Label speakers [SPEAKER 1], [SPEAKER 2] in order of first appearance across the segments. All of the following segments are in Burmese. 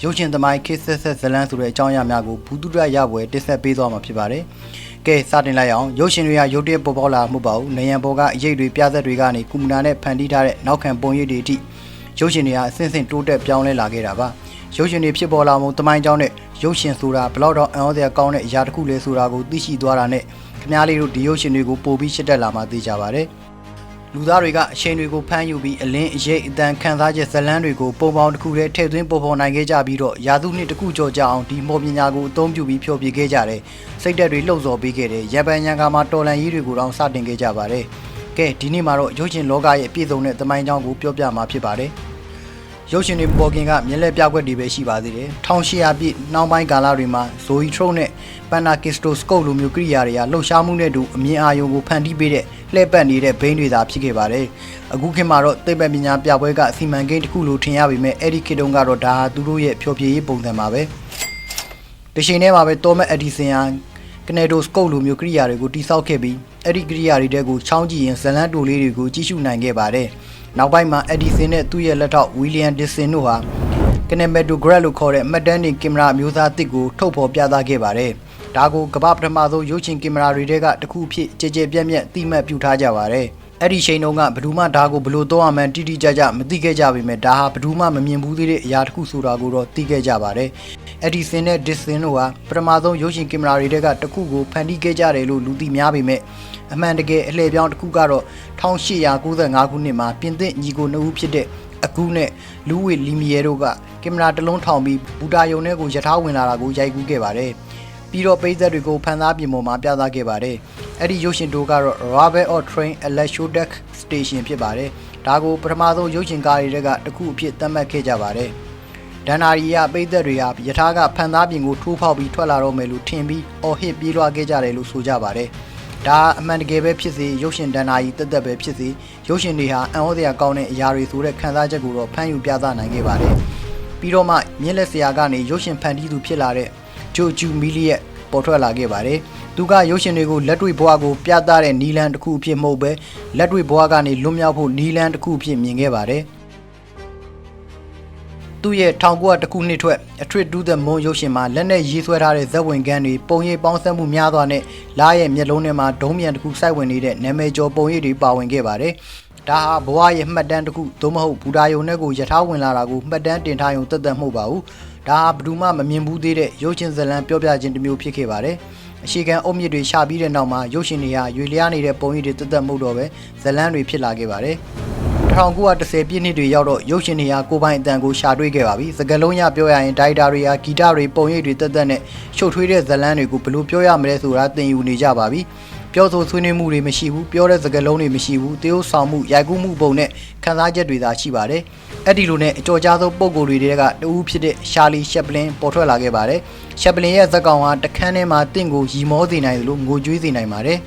[SPEAKER 1] ရုပ်ရှင်သမိုင်းခေတ်ဆက်ဆက်ဇလန်းဆိုတဲ့အကြောင်းအရာများကိုဘူးတုဒရရပွဲတင်ဆက်ပေးသွားမှာဖြစ်ပါတယ်။ကဲစတင်လိုက်အောင်ရုပ်ရှင်တွေကရုပ်တရက်ပေါ်ပေါက်လာမှုပါဘူး။နေရန်ပေါ်ကအရေးတွေပြသက်တွေကနေကွန်ပျူတာနဲ့ဖန်တီးထားတဲ့နောက်ခံပုံရိပ်တွေအထိရုပ်ရှင်တွေကအဆင့်ဆင့်တိုးတက်ပြောင်းလဲလာခဲ့တာပါ။ရုပ်ရှင်တွေဖြစ်ပေါ်လာမှုသမိုင်းကြောင်းနဲ့ရုပ်ရှင်ဆိုတာဘလောက်တော့အံ့ဩစရာကောင်းတဲ့အရာတစ်ခုလဲဆိုတာကိုသိရှိသွားတာနဲ့ခင်ဗျားလေးတို့ဒီရုပ်ရှင်တွေကိုပို့ပြီးရှစ်တက်လာမှသိကြပါတယ်။ လူသားတွေကအချိန်တွေကိုဖမ်းယူပြီးအလင်းအရေးအတန်ခံစားချက်ဇလန်းတွေကိုပုံပေါင်းတစ်ခုတည်းထည့်သွင်းပေါ်ပေါ်နိုင်ခဲ့ကြပြီးတော့ယာသူနှစ်တစ်ခုကြော်ကြအောင်ဒီမော်ပညာကိုအသုံးပြုပြီးဖျော်ဖြေခဲ့ကြတယ်။စိတ်သက်တွေလှုပ်ဆော်ပေးခဲ့တယ်။ရပန်ရန်ကာမှာတော်လန်ကြီးတွေကိုတောင်စတင်ခဲ့ကြပါတယ်။ကဲဒီနေ့မှာတော့ရုပ်ရှင်လောကရဲ့အပြည့်စုံတဲ့သမိုင်းကြောင်းကိုပြောပြမှာဖြစ်ပါတယ်။ ရုပ်ရှင်တွေပေါ်ခင်ကမျက်လက်ပြကွက်တွေပဲရှိပါသေးတယ်။1800ပြည့်နောက်ပိုင်းကာလတွေမှာ Zoe Trot နဲ့ Panakistoscope လိုမျိုးကိရိယာတွေကလှုပ်ရှားမှုနဲ့တူအမြင်အာရုံကိုဖန်တီးပေးတဲ့လှည့်ပတ်နေတဲ့ဘိန်းတွေသာဖြစ်ခဲ့ပါတယ်။အခုခေတ်မှာတော့သိပ္ပံပညာပြပွဲကအစီမံကိန်းတစ်ခုလိုထင်ရပေမဲ့အဲ့ဒီခေတ်တုန်းကတော့ဒါဟာသူတို့ရဲ့ဖျော်ဖြေရေးပုံစံပါပဲ။ဒီချိန်ထဲမှာပဲ Thomas Edison ဟာ Kinetoscope လိုမျိုးကိရိယာတွေကိုတိစောက်ခဲ့ပြီးအဲ့ဒီကိရိယာတွေတဲကိုချောင်းကြည့်ရင်ဇလန်းတိုလေးတွေကိုကြည့်ရှုနိုင်ခဲ့ပါတယ်။ နောက်ပိုင်းမှာ Edison နဲ့သူ့ရဲ့လက်ထောက် William Dixon တို့ဟာ Kinematograph လို့ခေါ်တဲ့မှတ်တမ်းတင်ကင်မရာအမျိုးအစားအသစ်ကိုထုတ်ဖော်ပြသခဲ့ပါတယ်။ဒါကိုကမ္ဘာပထမဆုံးရုပ်ရှင်ကင်မရာတွေထဲကတစ်ခုအဖြစ်ကြည်ကြဲပြန့်ပြန့်အတိမတ်ပြုထားကြပါတယ်။အဲ့ဒီချိန်တုန်းကဘယ်သူမှဒါကိုဘယ်လို့သုံးရမှန်းတိတိကျကျမသိခဲ့ကြပေမဲ့ဒါဟာဘယ်သူမှမမြင်ဘူးသေးတဲ့အရာတစ်ခုဆိုတာကိုတော့သိခဲ့ကြပါတယ်။ Edison နဲ့ Dixon တို့ဟာပထမဆုံးရုပ်ရှင်ကင်မရာတွေထဲကတစ်ခုကိုဖန်တီးခဲ့ကြတယ်လို့လူသိများပေမဲ့အမှန်တကယ်အလှည့်ပြောင်းတစ်ခုကတော့1895ခုနှစ်မှာပြင်သစ်ညီကိုနှစ်ဦးဖြစ်တဲ့အကူနဲ့လူဝေလီမီယဲတို့ကကင်မရာတစ်လုံးထောင်ပြီးဘူတာယုံထဲကိုယထာဝင်လာတာကိုရိုက်ကူးခဲ့ပါတယ်။ပြီးတော့ပိတ်သက်တွေကိုဖန်သားပြင်ပေါ်မှာပြသခဲ့ပါတယ်။အဲ့ဒီရုပ်ရှင်တိုးကတော့ Rabbit or Train Electrodeck Station ဖြစ်ပါတယ်။ဒါကိုပထမဆုံးရုပ်ရှင်ကားတွေကတစ်ခုအဖြစ်သတ်မှတ်ခဲ့ကြပါတယ်။ ဒန်နာရီယပိတ်သက်တွေဟာယထာကဖန်သားပြင်ကိုထိုးဖောက်ပြီးထွက်လာတော့မယ်လို့ထင်ပြီးအော်ဟစ်ပြေးလွှားခဲ့ကြတယ်လို့ဆိုကြပါတယ်။ဒါအမှန်တကယ်ပဲဖြစ်စေရုပ်ရှင်ဒန်နာရီတက်တက်ပဲဖြစ်စေရုပ်ရှင်တွေဟာအံ့ဩစရာကောင်းတဲ့အရာတွေဆိုတဲ့ခံစားချက်ကိုတော့ဖန်ယူပြသနိုင်ခဲ့ပါတယ်။ပြီးတော့မှမြင့်လက်စရာကနေရုပ်ရှင်ဖန်တီးသူဖြစ်လာတဲ့ဂျိုဂျူမီလီယက်ပေါ်ထွက်လာခဲ့ပါတယ်။သူကရုပ်ရှင်တွေကိုလက်တွေ့ဘဝကိုပြသတဲ့နီလန်တစ်ခုအဖြစ်မဟုတ်ပဲလက်တွေ့ဘဝကနေလွတ်မြောက်ဖို့နီလန်တစ်ခုအဖြစ်မြင်ခဲ့ပါတယ်။ သူ့ရဲ့1900တခုနှစ်ထွက် A Trip to the Moon ရုပ်ရှင်မှာလက်နဲ့ရေးဆွဲထားတဲ့ဇက်ဝင်ကန်းတွေပုံရိပ်ပေါင်းစပ်မှုများစွာနဲ့လားရဲ့မျက်လုံးထဲမှာဒုံးမြန်တစ်ခုစိုက်ဝင်နေတဲ့နာမည်ကျော်ပုံရိပ်တွေပါဝင်ခဲ့ပါတယ်။ဒါဟာဘဝရဲ့မှတ်တမ်းတစ်ခုသို့မဟုတ်ဘူတာယုံနဲ့ကိုယထာဝင်လာတာကိုမှတ်တမ်းတင်ထားရုံသက်သက်မဟုတ်ပါဘူး။ဒါဟာဘယ်သူမှမမြင်ဘူးသေးတဲ့ရုပ်ရှင်ဇာတ်လမ်းပြောပြခြင်းတစ်မျိုးဖြစ်ခဲ့ပါတယ်။အရှိကန်အုတ်မြစ်တွေရှာပြီးတဲ့နောက်မှာရုပ်ရှင်တွေဟာရွေလျားနေတဲ့ပုံရိပ်တွေသက်သက်မဟုတ်တော့ပဲဇာတ်လမ်းတွေဖြစ်လာခဲ့ပါတယ်။ 1910ပြည့်နှစ်တွေရောက်တော့ရုပ်ရှင်တွေဟာကိုယ်ပိုင်အတန်ကိုရှာတွေ့ခဲ့ပါပြီ။စကလုံးရပြောရရင်ဒိုက်တာတွေဟာဂီတတွေပုံရိပ်တွေတက်တက်နဲ့ရှုပ်ထွေးတဲ့ဇာတ်လမ်းတွေကိုဘယ်လိုပြောရမလဲဆိုတာသင်ယူနေကြပါပြီ။ပြောဆိုဆွေးနွေးမှုတွေမရှိဘူးပြောတဲ့စကားလုံးတွေမရှိဘူးတရုပ်ဆောင်မှုရိုက်ကူးမှုပုံနဲ့ခန်းစားချက်တွေသာရှိပါတယ်အဲ့ဒီလိုနဲ့အကြော်ကြားဆုံးပုံကိုယ်တွေတဲကတဦးဖြစ်တဲ့ရှာလီရှက်ပလင်ပေါ်ထွက်လာခဲ့ပါတယ်ရှက်ပလင်ရဲ့ဇက်ကောင်ဟာတခန်းထဲမှာတင့်ကိုရီမောစေနိုင်တယ်လို့ငိုကြွေးစေနိုင်ပါတယ်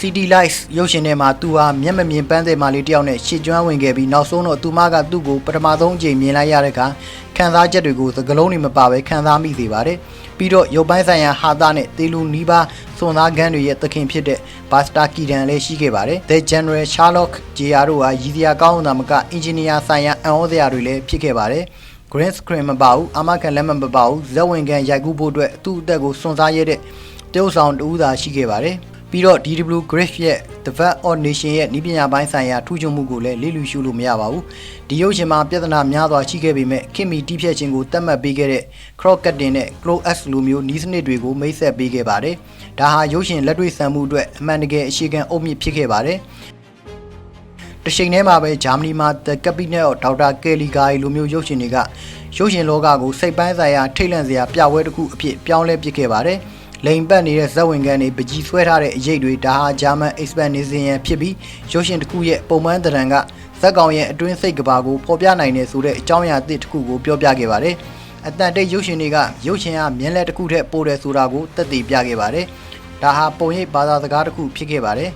[SPEAKER 1] City Lights ရုပ်ရှင်ထဲမှာသူဟာမျက်မမြင်ပန်းတဲ့မာလေးတယောက်နဲ့ရှစ်ကျွမ်းဝင်ခဲ့ပြီးနောက်ဆုံးတော့သူမကသူ့ကိုပထမဆုံးအကြိမ်မြင်လိုက်ရတဲ့အခါခံစားချက်တွေကိုသကလုံးတွေမပါဘဲခံစားမိစေပါတယ်။ပြီးတော့ရုပ်ပိုင်းဆိုင်ရာဟာသနဲ့တေလူနီးပါးစွန်သားကန်းတွေရဲ့သခင်ဖြစ်တဲ့ဘာစတာကီဒန်လည်းရှိခဲ့ပါတယ်။ The General Sherlock JR တို့ဟာရည်စရာကောင်းတာမကအင်ဂျင်နီယာဆိုင်ရာအံ့ဩစရာတွေလည်းဖြစ်ခဲ့ပါတယ်။ green screen မပါဘူးအမကန်လက်မမပါဘူးဇက်ဝင်ကန်ရိုက်ကူးဖို့အတွက်သူ့အသက်ကိုစွန့်စားရတဲ့တရုတ်ဆောင်တူသာရှိခဲ့ပါတယ် ပြီးတော့ DW Griff ရဲ့ The Vat of Nation ရဲ့ဤပညာပိုင်းဆိုင်ရာထူးချွန်မှုကိုလည်းလေ့လူရှုလို့မရပါဘူးဒီရုပ်ရှင်မှာပြဿနာများစွာရှိခဲ့ပေမဲ့ခင်မီတီးဖြတ်ခြင်းကိုတတ်မှတ်ပေးခဲ့တဲ့ Croc Cutting နဲ့ Crow X လိုမျိုးနီးစနစ်တွေကိုမိတ်ဆက်ပေးခဲ့ပါတယ်ဒါဟာရုပ်ရှင်လက်တွေ့ဆန်မှုအတွက်အမှန်တကယ်အရှိခံအုတ်မြစ်ဖြစ်ခဲ့ပါတယ်တချိန်ထဲမှာပဲဂျာမနီမှာ The Cabinet of Dr. Kelly Guy လိုမျိုးရုပ်ရှင်တွေကရုပ်ရှင်လောကကိုစိတ်ပိုင်းဆိုင်ရာထိတ်လန့်စရာပြပွဲတစ်ခုအဖြစ်ပြောင်းလဲပစ်ခဲ့ပါတယ်။ လိန်ပတ်နေတဲ့ဇက်ဝင်ကန်တွေပကြီးဆွဲထားတဲ့အရေးတွေဒါဟာဂျာမန် expansion ဖြစ်ပြီးရုပ်ရှင်တစ်ခုရဲ့ပုံမှန်တရံကဇက်ကောင်ရဲ့အတွင်းစိတ်ကဘာကိုဖော်ပြနိုင်တယ်ဆိုတဲ့အကြောင်းအရာအသစ်တစ်ခုကိုပြောပြခဲ့ပါတယ်။အတန်တိတ်ရုပ်ရှင်တွေကရုပ်ရှင်ကမြင်းလက်တစ်ခုထက်ပိုတယ်ဆိုတာကိုသက်သေပြခဲ့ပါတယ်။ဒါဟာပုံရိပ်ဘာသာစကားတစ်ခုဖြစ်ခဲ့ပါတယ်။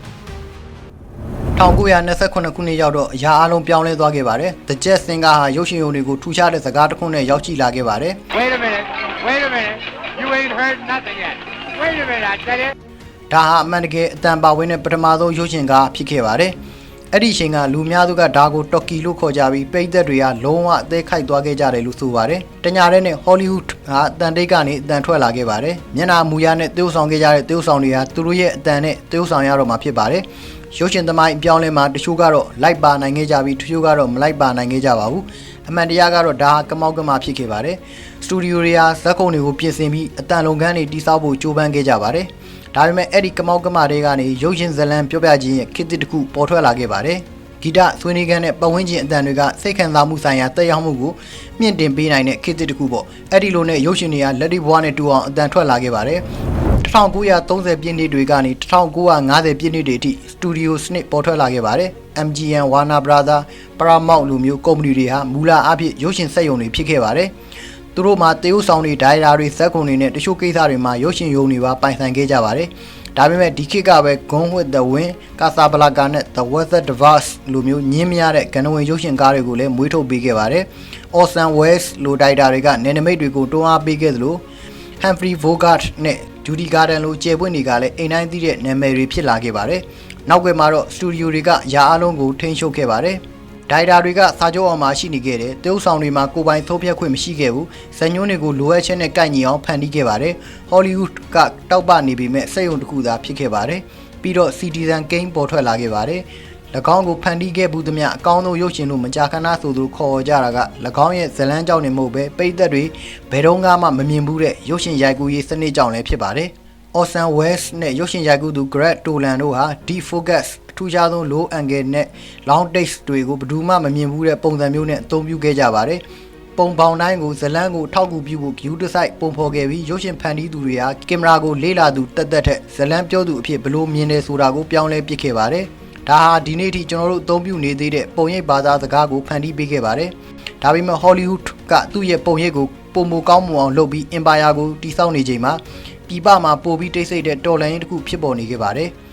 [SPEAKER 1] 1928ခုနှစ်ရောက်တော့အရာအလုံးပြောင်းလဲသွားခဲ့ပါတယ်။ The Jet Singer ဟာရုပ်ရှင်ရုံတွေကိုထူခြားတဲ့စကားတစ်ခုနဲ့ရောက်ရှိလာခဲ့ပါတယ်
[SPEAKER 2] Wait a minute. Wait a minute. You ain't heard nothing yet. Wait a minute, I tell you.
[SPEAKER 1] ။ဒါဟာအမှန်တကယ်အတန်ပါဝင်တဲ့ပထမဆုံးရုပ်ရှင်ကားဖြစ်ခဲ့ပါတယ်။အဲ့ဒီအချိန်ကလူများစုကဒါကိုတော်ကီလို့ခေါ်ကြပြီးပိတ်သက်တွေကလုံးဝအသေးခိုက်သွားခဲ့ကြတယ်လို့ဆိုပါတယ်။တညာတဲ့နဲ့ဟောလိဝုဒ်ကအတန်တိတ်ကနေအတန်ထွက်လာခဲ့ပါတယ်။မျက်နှာမူရနဲ့တိုးဆောင်ခဲ့ကြတဲ့တိုးဆောင်တွေဟာသူတို့ရဲ့အတန်နဲ့တိုးဆောင်ရတော့မှာဖြစ်ပါတယ်။ရုပ်ရှင်သမိုင်းအပြောင်းလဲမှာတချို့ကတော့လိုက်ပါနိုင်ခဲ့ကြပြီးတချို့ကတော့မလိုက်ပါနိုင်ခဲ့ကြပါဘူး။အမှန်တရားကတော့ဒါဟာကမောက်ကမဖြစ်ခဲ့ပါတယ်။ စတူဒီယိုတွေဟာဇက်ကုံတွေကိုပြင်ဆင်ပြီးအတန်လုံခန်းတွေတိစောက်ဖို့ကြိုးပမ်းခဲ့ကြပါတယ်။ဒါပေမဲ့အဲ့ဒီကမောက်ကမတွေကနေရုပ်ရှင်ဇာတ်လမ်းပြောပြခြင်းရဲ့ခေတ်သစ်တစ်ခုပေါ်ထွက်လာခဲ့ပါတယ်။ဂီတဆွေးနွေးခန်းနဲ့ပတ်ဝန်းကျင်အတန်တွေကစိတ်ခံစားမှုဆိုင်ရာတက်ရောက်မှုကိုမြင့်တင်ပေးနိုင်တဲ့ခေတ်သစ်တစ်ခုပေါ့အဲ့ဒီလိုနဲ့ရုပ်ရှင်တွေကလက်ဒီဘွားနဲ့တူအောင်အတန်ထွက်လာခဲ့ပါတယ်1930ပြည့်နှစ်တွေကနေ1950ပြည့်နှစ်တွေအထိစတူဒီယိုစနစ်ပေါ်ထွက်လာခဲ့ပါတယ် MGM Warner Brother Paramount လိုမျိုးကုမ္ပဏီတွေဟာမူလအဖြစ်ရုပ်ရှင်စက်ရုံတွေဖြစ်ခဲ့ပါတယ် သူတို့မှာတရုတ်ဆောင်တွေဒိုင်ယာတွေဇက်ကွန်တွေနဲ့တချို့ကိစ္စတွေမှာရုပ်ရှင်ရုံတွေပါပိုင်ဆိုင်ခဲ့ကြပါတယ်ဒါပေမဲ့ဒီခေတ်ကပဲ Gone with the Wind, Casablanca နဲ့ The Weather Divorce လိုမျိုးညင်းမရတဲ့ကဏ္ဍဝင်ရုပ်ရှင်ကားတွေကိုလည်းမွေးထုတ်ပေးခဲ့ပါတယ်။ Orson Welles လိုဒိုက်တာတွေကနယ်နိမိတ်တွေကိုတွန်းအားပေးခဲ့သလို Humphrey Bogart နဲ့ Judy Garland လိုကျေပွင့်တွေကလည်းအိမ်တိုင်းသိတဲ့နာမည်တွေဖြစ်လာခဲ့ပါတယ်။နောက်ွယ်မှာတော့စတူဒီယိုတွေကယာအားလုံးကိုထိန်းချုပ်ခဲ့ပါတယ်။ ဒိုင်တာတွေကစာချုပ်အောင်မှာရှိနေခဲ့တယ်။တရုတ်ဆောင်တွေမှာကိုယ်ပိုင်သုံးဖြတ်ခွင့်မရှိခဲ့ဘူး။ဇညွန်းတွေကိုလိုအပ်ချက်နဲ့ကိုက်ညီအောင်ဖန်တီးခဲ့ပါတယ်။ Hollywood ကတောက်ပနေပေမဲ့စက်ရုံတစ်ခုသာဖြစ်ခဲ့ပါတယ်။ပြီးတော့ Citizen Kane ပေါ်ထွက်လာခဲ့ပါတယ်။၎င်းကိုဖန်တီးခဲ့ဘူးသမျှအကောင်းဆုံးရုပ်ရှင်လို့မကြာခဏဆိုသူခေါ်ကြတာက၎င်းရဲ့ဇလန်းကြောင့်နေမဟုတ်ပဲပိတ်သက်တွေဘယ်တော့မှမမြင်ဘူးတဲ့ရုပ်ရှင်ရိုက်ကူးရေးစနစ်ကြောင့်လည်းဖြစ်ပါတယ်။ Orson Welles နဲ့ရုပ်ရှင်ရိုက်ကူးသူ Greg Toland တို့ဟာ defocus အ ထူးခြားဆုံး low angle နဲ့ long takes တွေကိုဘယ်သူမှမမြင်ဘူးတဲ့ပုံစံမျိုးနဲ့အသုံးပြုခဲ့ကြပါတယ်။ပုံပေါင်တိုင်းကိုဇလန်းကိုထောက်ကူပြုဖို့ view to site ပုံဖော်ခဲ့ပြီးရုပ်ရှင်ဖန်တီးသူတွေဟာကင်မရာကိုလေ့လာသူတက်တက်ထက်ဇလန်းပြောသူအဖြစ်ဘယ်လိုမြင်တယ်ဆိုတာကိုပြောင်းလဲပစ်ခဲ့ပါတယ်။ဒါဟာဒီနေ့ထိကျွန်တော်တို့အသုံးပြုနေသေးတဲ့ပုံရိပ်ဘာသာစကားကိုဖန်တီးပေးခဲ့ပါတယ်။ဒါပေမဲ့ Hollywood ကသူ့ရဲ့ပုံရိပ်ကိုပုံမကောင်းမွန်အောင်လုပ်ပြီး Empire ကိုတိစောက်နေချိန်မှာပြည်ပမှာပိုပြီးတိတ်ဆိတ်တဲ့တော်လှန်ရေးတစ်ခုဖြစ်ပေါ်နေခဲ့ပါတယ်။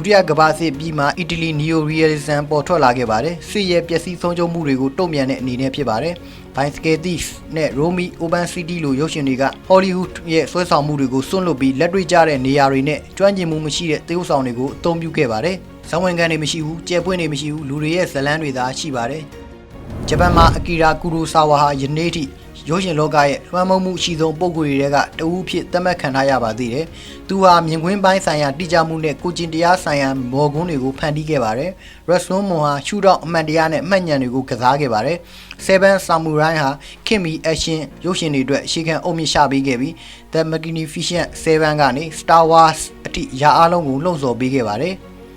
[SPEAKER 1] ဒုတိယကမ္ဘာစစ်ပြီးမှအီတလီ Neo Realism ပေါ်ထွက်လာခဲ့ပါတယ်။စစ်ရဲ့ပျက်စီးဆုံးရှုံးမှုတွေကိုတုံ့ပြန်တဲ့အနေနဲ့ဖြစ်ပါတယ်။ Bicycle Thief နဲ့ Romy Urban City လိုရုပ်ရှင်တွေက Hollywood ရဲ့ဆွဲဆောင်မှုတွေကိုစွန့်လွတ်ပြီးလက်တွေ့ကျတဲ့နေရာတွေနဲ့ကျွမ်းကျင်မှုမရှိတဲ့သရုပ်ဆောင်တွေကိုအသုံးပြုခဲ့ပါတယ်။ဇဝင်ကန်တွေမရှိဘူး၊ကျယ်ပွင့်တွေမရှိဘူး၊လူတွေရဲ့ဇလန်းတွေသာရှိပါတယ်။ဂျပန်မှာအကီရာကူရိုဆာဝါဟာယနေ့ထိ ရုပ်ရှင်လောကရဲ့လွှမ်းမိုးမှုအရှိဆုံးပုံကိုယ်တွေကတဦးဖြစ်သတ်မှတ်ခံထားရပါသေးတယ်။သူဟာမြင်ကွင်းပိုင်းဆိုင်ရာတိကျမှုနဲ့ကိုကျင်တရားဆိုင်ရာမော်ကွန်းတွေကိုဖန်တီးခဲ့ပါတယ်။ Wrestling မွန်ဟာရှူတော့အမှန်တရားနဲ့အမှတ်ဉာဏ်တွေကိုကစားခဲ့ပါတယ်။ Seven Samurai ဟာခင်မီ action ရုပ်ရှင်တွေအတွက်ရှေ့ခံအုံမြင့်ချပေးခဲ့ပြီး The Magnificent Seven ကနေ Star Wars အထိရာအားလုံးကိုလှုံ့ဆော်ပေးခဲ့ပါတယ်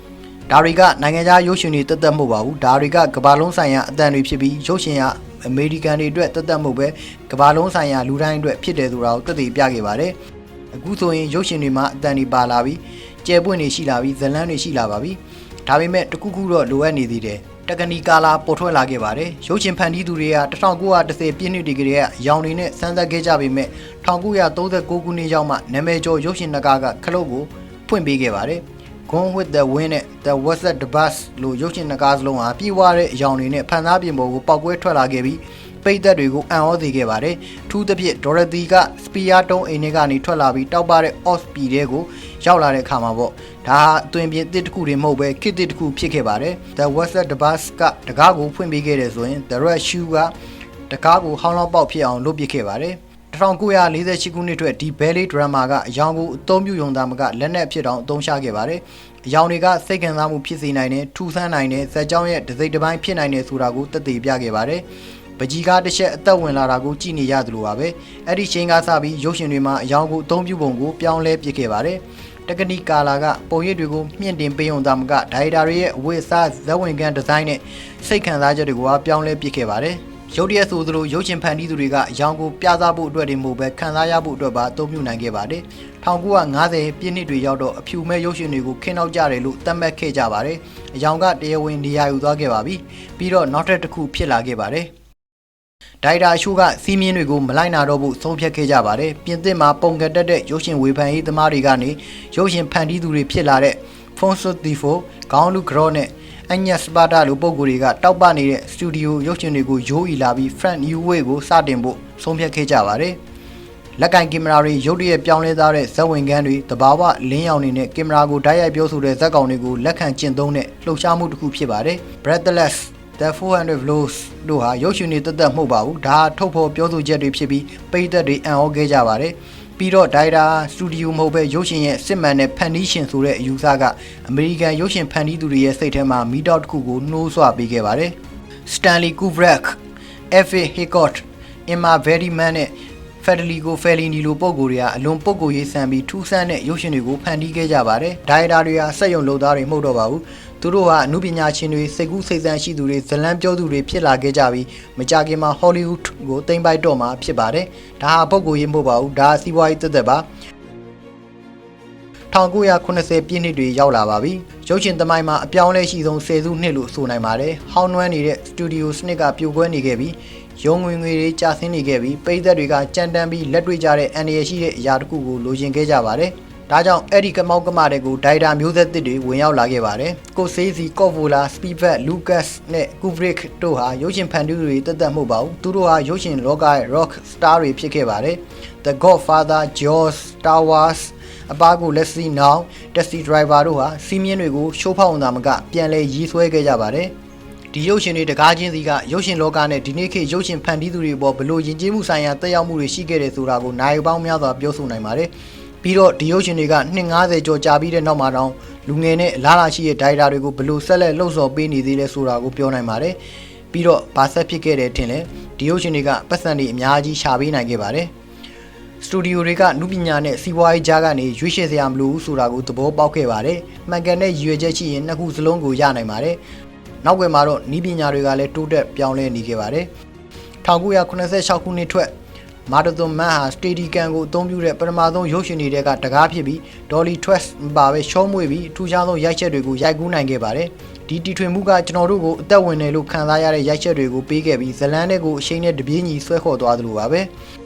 [SPEAKER 1] ။ဒါတွေကနိုင်ငံခြားရုပ်ရှင်တွေတက်တက်မဟုတ်ပါဘူးဒါတွေကကမ္ဘာလုံးဆိုင်ရာအတန်တွေဖြစ်ပြီးရုပ်ရှင်က အမေရိကန်တွေအတွက်တက်တက်မဟုတ်ပဲကမ္ဘာလုံးဆိုင်ရာလူတိုင်းအတွက်ဖြစ်တယ်ဆိုတာကိုတက်တည်ပြခဲ့ပါတယ်အခုဆိုရင်ရုပ်ရှင်တွေမှာအတန်တွေပါလာပြီးကျယ်ပွင့်တွေရှိလာပြီးဇလန်းတွေရှိလာပါပြီဒါပေမဲ့တခုခုတော့လိုအပ်နေသေးတယ်တက္ကနီကာလာပေါ်ထွက်လာခဲ့ပါတယ်ရုပ်ရှင်ဖန်တီးသူတွေက1910ပြည့်နှစ်တွေကရောင်တွေနဲ့စမ်းသပ်ခဲ့ကြပေမဲ့1939ခုနှစ်ရောက်မှနာမည်ကျော်ရုပ်ရှင်နဂါကခလုတ်ကိုဖွင့်ပေးခဲ့ပါတယ် Gone with the Wind နဲ့ The What's the Bus လို့ရုပ်ရှင်နကားစလုံးဟာပြေဝတဲ့အယောင်တွေနဲ့ဖန်သားပြင်ပေါ်ကိုပောက်ကွဲထွက်လာခဲ့ပြီးပိတ်သက်တွေကိုအံ့ဩစေခဲ့ပါတယ်။ထူးသဖြင့် Dorothy ကစပီယာတုံးအိမ်ထဲကနေထွက်လာပြီးတောက်ပတဲ့ Oz ပြည်တဲကိုရောက်လာတဲ့အခါမှာပေါ့ဒါဟာအသွင်ပြင်တစ်တစ်ခုတွေမဟုတ်ပဲခစ်တစ်တစ်ခုဖြစ်ခဲ့ပါတယ်။ The What's the Bus ကတကားကိုဖွင့်ပေးခဲ့တယ်ဆိုရင် The Red Shoe ကတကားကိုဟောင်းလောင်းပေါက်ဖြစ်အောင်လုပ်ပစ်ခဲ့ပါတယ်။ 1948ခုနှစ်အတွက်ဒီ ballet drama ကအယောင်ကိုအသုံးပြုရုံသာမကလက်နက်ဖြစ်တောင်အသုံးချခဲ့ပါတယ်။အယောင်တွေကစိတ်ခံစားမှုဖြစ်စေနိုင်တယ်၊ထူဆန်းနိုင်တယ်၊ဇက်ကြောင်းရဲ့ဒစိမ့်တစ်ပိုင်းဖြစ်နိုင်တယ်ဆိုတာကိုသက်သေပြခဲ့ပါတယ်။ပကြီးကားတစ်ချက်အသက်ဝင်လာတာကိုကြည့်နေရသလိုပါပဲ။အဲ့ဒီချိန်ကစပြီးရုပ်ရှင်တွေမှာအယောင်ကိုအသုံးပြုပုံကိုပြောင်းလဲပစ်ခဲ့ပါတယ်။တက္ကနီကာလာကပုံရိပ်တွေကိုမြင့်တင်ပေးုံသာမကဒိုင်တာတွေရဲ့အဝတ်အစားဇက်ဝင်ကန်ဒီဇိုင်းနဲ့စိတ်ခံစားချက်တွေကိုပြောင်းလဲပစ်ခဲ့ပါတယ်။ ရုပ်တရက်ဆိုသလိုရုပ်ရှင်ဖန်တီးသူတွေကရောင်ကိုပြသဖို့အတွက်တွေမဟုတ်ပဲခံစားရဖို့အတွက်ပါအသုံးပြုနိုင်ခဲ့ပါတယ်။1950ပြည့်နှစ်တွေရောက်တော့အဖြူမဲ့ရုပ်ရှင်တွေကိုခင်းနောက်ကြတယ်လို့သတ်မှတ်ခဲ့ကြပါတယ်။အယောင်ကတရားဝင်နေရာယူသွားခဲ့ပါပြီ။ပြီးတော့နောက်ထပ်တစ်ခုဖြစ်လာခဲ့ပါတယ်။ဒိုင်တာအရှိုးကစီးမြင်းတွေကိုမလိုက်နာတော့ဘူးဆုံးဖြတ်ခဲ့ကြပါတယ်။ပြင်သစ်မှာပုံကတက်တဲ့ရုပ်ရှင်ဝေဖန်ရေးသမားတွေကနေရုပ်ရှင်ဖန်တီးသူတွေဖြစ်လာတဲ့ဖွန်ဆိုတီဖိုခေါင်းလူဂရော့နဲ့ အညက်စပါတာလိုပုံကိုယ်တွေကတောက်ပနေတဲ့စတူဒီယိုရုပ်ရှင်တွေကိုရိုးအီလာပြီး Frank New Way ကိုစတင်ဖို့ဆုံးဖြတ်ခဲ့ကြပါတယ်။လက်ကင်ကင်မရာတွေရုပ်တရက်ပြောင်းလဲသားတဲ့ဇက်ဝင်ကန်းတွေတဘာဝလင်းရောင်တွေနဲ့ကင်မရာကိုဓာတ်ရိုက်ပြောဆိုတဲ့ဇက်ကောင်တွေကိုလက်ခံကျင့်သုံးတဲ့လှုပ်ရှားမှုတစ်ခုဖြစ်ပါတယ် breathless the 400 vlogs တို့ဟာရုပ်ရှင်တွေတက်တက်မဟုတ်ပါဘူးဒါဟာထုတ်ဖော်ပြောဆိုချက်တွေဖြစ်ပြီးပိတ်သက်တွေအံ့ဩခဲ့ကြပါတယ် ပြီးတော့ဒိုင်တာစတူဒီယိုမဟုတ်ပဲရုပ်ရှင်ရဲ့စစ်မှန်တဲ့ဖန်တီးရှင်ဆိုတဲ့အယူဆကအမေရိကန်ရုပ်ရှင်ဖန်တီးသူတွေရဲ့စိတ်ထဲမှာမီတောက်တစ်ခုကိုနှိုးဆွပေးခဲ့ပါတယ် Stanley Kubrick, F.A. Hickok, Emma Berryman နဲ့ Federico Fellini လိုပုံကိုယ်တွေကအလွန်ပုံကိုယ်ရေးဆန်ပြီးထူးဆန်းတဲ့ရုပ်ရှင်တွေကိုဖန်တီးခဲ့ကြပါတယ်။ဒိုင်တာတွေဟာစက်ရုံလုပ်သားတွေမဟုတ်တော့ပါဘူး။ သူတို့ဟာအမှုပညာရှင်တွေစိတ်ကူးစိတ်ဆန်းရှိသူတွေဇလံပြောသူတွေဖြစ်လာခဲ့ကြပြီးမကြခင်မှာ Hollywood ကိုတင်ပိုက်တော့မှာဖြစ်ပါတယ်။ဒါဟာပုံကိုယ်ရေးမဟုတ်ပါဘူး။ဒါဟာစီးပွားရေးသက်သက်ပါ။1980ပြည့်နှစ်တွေရောက်လာပါပြီ။ရုပ်ရှင်သမိုင်းမှာအပြောင်းအလဲရှိဆုံး10စုနှစ်လို့ဆိုနိုင်ပါတယ်။ဟောင်းနွမ်းနေတဲ့စတူဒီယိုစနစ်ကပြိုကွဲနေခဲ့ပြီးရုံငွေငွေတွေကြာဆင်းနေခဲ့ပြီးပိသက်တွေကကြမ်းတမ်းပြီးလက်တွေ့ကြတဲ့အန်ရရှိတဲ့အရာတစ်ခုကိုလိုချင်ခဲ့ကြပါတယ်။ ဒါကြောင့်အဲ့ဒီကမောက်ကမတွေကိုဒိုင်တာမျိုးဆက်သစ်တွေဝင်ရောက်လာခဲ့ပါတယ်။ကိုဆေးစီကော့ဗိုလာစပီဗက်လူကတ်နဲ့ကူဘရစ်တို့ဟာရုပ်ရှင်ဖန်တီးသူတွေတက်တက်မဟုတ်ပါဘူး။သူတို့ဟာရုပ်ရှင်လောကရဲ့ rock star တွေဖြစ်ခဲ့ပါတယ်။ The Godfather, Jaws, Star Wars အပားကိုလက်စီနောင်တက်စီဒရိုင်ဘာတို့ဟာစီးမြင့်တွေကိုရှိုးဖောက်အောင်သာမကပြန်လဲရီးဆွဲခဲ့ကြပါတယ်ဒီရုပ်ရှင်တွေတကားချင်းစီကရုပ်ရှင်လောကနဲ့ဒီနေ့ခေတ်ရုပ်ရှင်ဖန်တီးသူတွေပေါ်ဘလို့ယဉ်ကျေးမှုဆိုင်ရာတက်ရောက်မှုတွေရှိခဲ့တယ်ဆိုတာကိုနိုင်ပေါင်းများစွာပြောဆိုနိုင်ပါတယ် ပြီးတော့ဒီရုပ်ရှင်တွေက250ကျော်ကြာပြီးတဲ့နောက်မှာတော့လူငယ်နဲ့အလားလာရှိတဲ့ဒိုင်တာတွေကိုဘလို့ဆက်လက်လှုပ်ဆော်ပေးနေသေးလဲဆိုတာကိုပြောနိုင်ပါတယ်ပြီးတော့ဗာဆက်ဖြစ်ခဲ့တဲ့ထင်လဲဒီရုပ်ရှင်တွေကပတ်စံတွေအများကြီးရှာပေးနိုင်ခဲ့ပါတယ်စတူဒီယိုတွေကနုပညာနဲ့စီးပွားရေးကြားကနေရွေးချယ်စရာမလိုဘူးဆိုတာကိုသဘောပေါက်ခဲ့ပါတယ်။မှန်ကန်တဲ့ရည်ရွယ်ချက်ရှိရင်နှစ်ခုစလုံးကိုရနိုင်ပါတယ်။နောက်ွယ်မှာတော့နီးပညာတွေကလည်းတိုးတက်ပြောင်းလဲနေခဲ့ပါတယ်။1986ခုနှစ်ထွက် မာတသွန်မန်ဟာစတေဒီကန်ကိုအသုံးပြုတဲ့ပထမဆုံးရုပ်ရှင်တွေကတကားဖြစ်ပြီးဒေါ်လီထွက်မပါပဲရှောမွေပြီးထူးခြားသောရိုက်ချက်တွေကိုရိုက်ကူးနိုင်ခဲ့ပါတယ်။ဒီတီထွင်မှုကကျွန်တော်တို့ကိုအသက်ဝင်တယ်လို့ခံစားရတဲ့ရိုက်ချက်တွေကိုပေးခဲ့ပြီးဇလန်းတွေကိုအရှိန်နဲ့တပြေးညီဆွဲခေါ်သွားသလိုပါပဲ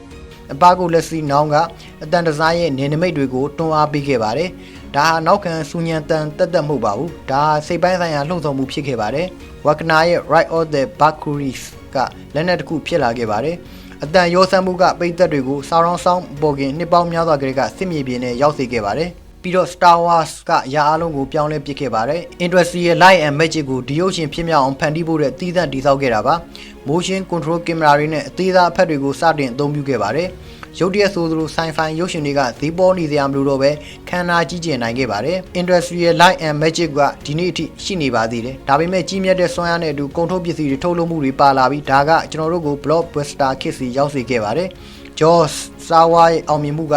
[SPEAKER 1] ။အပားကိုလက်စီနောင်းကအတန်တစားရဲ့နေနမိတ်တွေကိုတွန်းအားပေးခဲ့ပါတယ်။ဒါဟာနောက်ခံစူညံတန်တက်တက်မဟုတ်ပါဘူး။ဒါဟာစိတ်ပိုင်းဆိုင်ရာလှုံ့ဆော်မှုဖြစ်ခဲ့ပါတယ်။ဝကနာရဲ့ Right of the Bakuris ကလက်နက်တစ်ခုဖြစ်လာခဲ့ပါတယ်။ အတန်ရောစမ်းမှုကပိတ်သက်တွေကိုစောင်းရောင်းဆောင်ပေါ်ခင်နှစ်ပေါင်းများစွာကလေးကစစ်မြေပြင်နဲ့ရောက်စေခဲ့ပါတယ်။ပြီးတော့ Star Wars ကအရာအလုံးကိုပြောင်းလဲပစ်ခဲ့ပါတယ်။ Industry ရဲ့ Light and Magic ကိုဒီရုပ်ရှင်ဖြစ်မြောက်အောင်ဖန်တီးဖို့တဲ့တည်တံ့တည်ဆောက်ခဲ့တာပါ။ Motion Control Camera တွေနဲ့အသေးစားအဖက်တွေကိုစတင်အသုံးပြုခဲ့ပါတယ်။ ရုပ်တရက်ဆိုသလို sci-fi ရုပ်ရှင်တွေကဈေးပေါ်နေစရာမလိုတော့ပဲခန္ဓာကြီးကျယ်နိုင်ခဲ့ပါတယ်။ Industrial Light and Magic ကဒီနေ့အထိရှိနေပါသေးတယ်။ဒါပေမဲ့ကြီးမြတ်တဲ့စွမ်းအားနဲ့အတူကုန်ထုတ်ပစ္စည်းတွေထုတ်လုပ်မှုတွေပါလာပြီးဒါကကျွန်တော်တို့ကို blockbuster ခေတ်စီရောက်စေခဲ့ပါတယ်။ Jaws Star Wars ရဲ့အောင်မြင်မှုက